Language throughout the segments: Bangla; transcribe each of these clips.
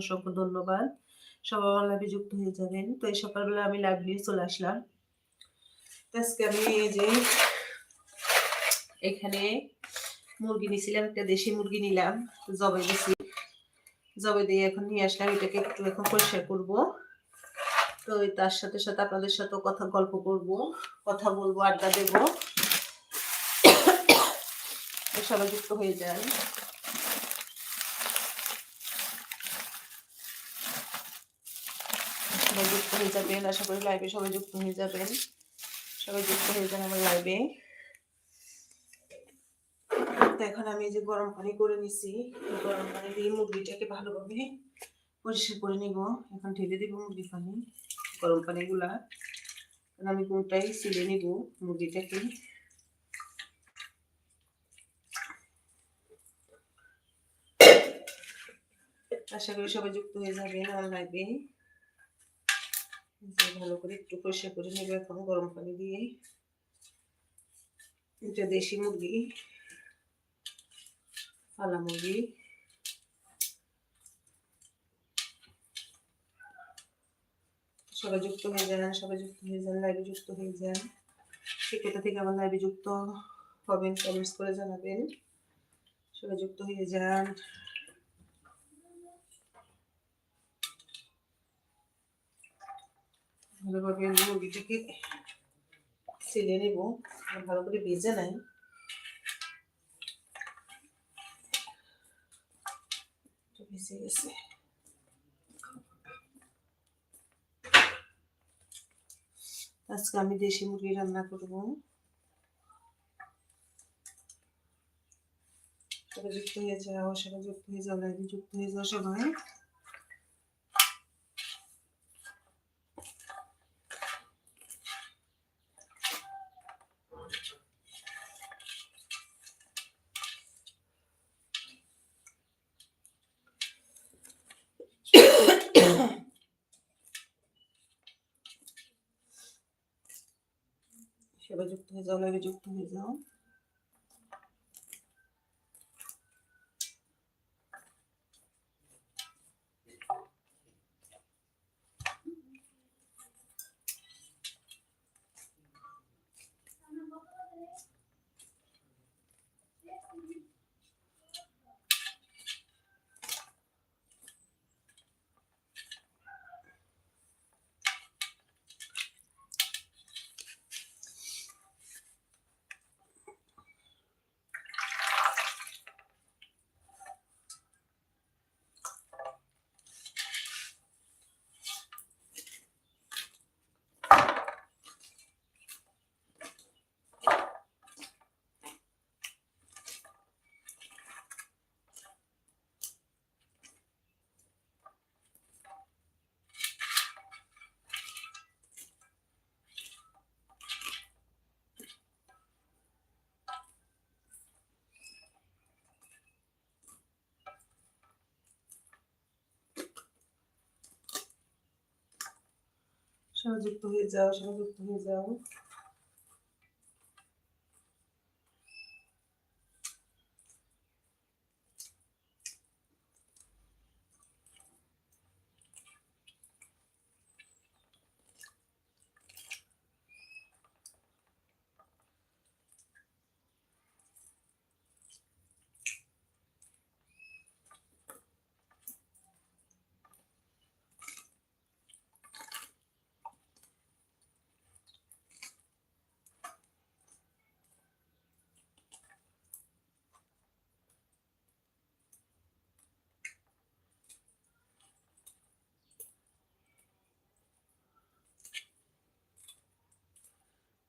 অসংখ্য ধন্যবাদ। সবাই লাইভে যুক্ত হয়ে যাবেন। তো এই সকালবেলা আমি লাইভ নিয়ে চলে আসলাম। আজকে আমি এই যে এখানে মুরগি নিছিলাম, একটা দেশি মুরগি নিলাম। জবে দিছি। জবে দিয়ে এখন নিয়ে আসলাম। এটাকে একটু এখন পরিষ্কার করব। তো তার সাথে, সাথে আপনাদের সাথে কথা গল্প করব, কথা বলব, আড্ডা দেব। সবাই যুক্ত হয়ে যান। সবাই যুক্ত হয়ে যাবেন। আশা করি লাইভে সবাই যুক্ত হয়ে যাবেন। সবাই যুক্ত হয়ে যান আমার লাইভে। এখন আমি যে গরম পানি করে নিছি। গরম পানি দিয়ে মুরগিটাকে ভালোভাবে পরিষ্কার করে নিব। এখন ঢেলে দিব মুরগি পানি, গরম পানিগুলা। আমি কোনটাই ছিলে নিব মুরগিটাকে। আশা করি সবাই যুক্ত হয়ে যাবেন আমার লাইভে। ভালো করে একটু পরিষ্কার করে নেব এখন গরম পানি দিয়ে। এটা দেশি মুরগি, পালা মুরগি। সবাই যুক্ত হয়ে যান, সবাই যুক্ত হয়ে যান, লাইভে যুক্ত হয়ে যান। কোথা থেকে আমার লাইভে যুক্ত হবেন কমেন্টস করে জানাবেন। সবাই যুক্ত হয়ে যান। ভালোভাবে মুরগিটাকে ছিলে নেব। ভালো করে ভেজে নেয় ভেজে গেছে। আজকে আমি দেশি মুরগি রান্না করব। যুক্ত হয়ে যাও সবাই যুক্ত হয়ে যাওয়া যুক্ত হয়ে যাও সবাই সবাই যুক্ত হয়ে যাও লাইভে যুক্ত হয়ে যাও। সবাই যুক্ত হয়ে যাও সবাই যুক্ত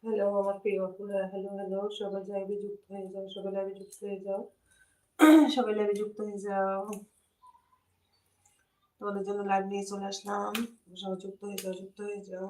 হ্যালো, আমার প্রিয় আপুরা, হ্যালো হ্যালো, সবাই লাইভে যুক্ত হয়ে যাও, সবাই লাইভে যুক্ত হয়ে যাও, সবাই লাইভে যুক্ত হয়ে যাও। তোমাদের জন্য লাইভ নিয়ে চলে আসলাম। সবাই যুক্ত হয়ে যাও, যুক্ত হয়ে যাও।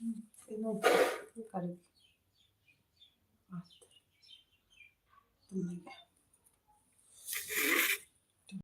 うん、でも、なん